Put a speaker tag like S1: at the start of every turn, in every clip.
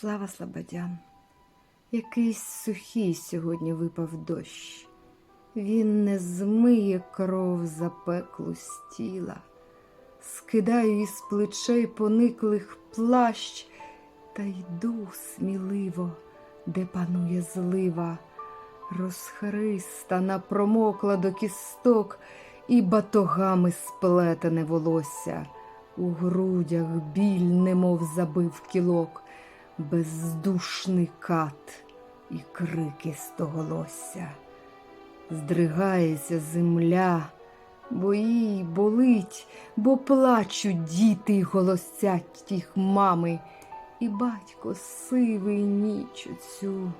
S1: Слава слободян. Якийсь сухий сьогодні випав дощ. Він не змиє кров запеклу з тіла. Скидаю із плечей пониклих плащ та йду сміливо, де панує злива, розхристана промокла до кісток і батогами сплетене волосся. У грудях біль, немов забив кілок, бездушний кат і крики стоголосся. Здригається земля, бо їй болить, бо плачуть діти й голосять їх мами, і батько сивий ніч оцю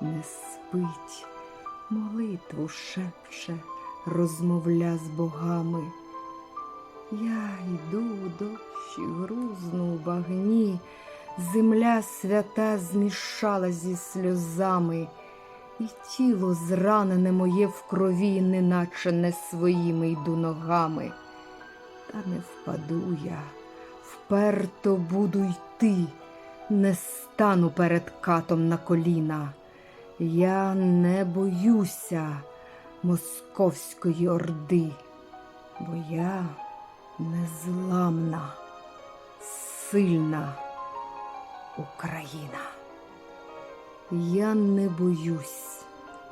S1: не спить, молитву шепче, розмовля з богами. Я йду у дощі, грузну у багні, земля свята змішала зі сльозами, і тіло зранене моє в крові, неначе не своїми йду ногами. Та не впаду я, вперто буду йти, не стану перед катом на коліна. Я не боюся московської орди, бо я незламна, сильна Україна. Я не боюсь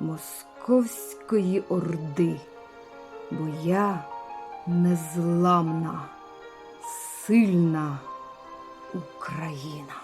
S1: московської орди, бо я незламна, сильна Україна.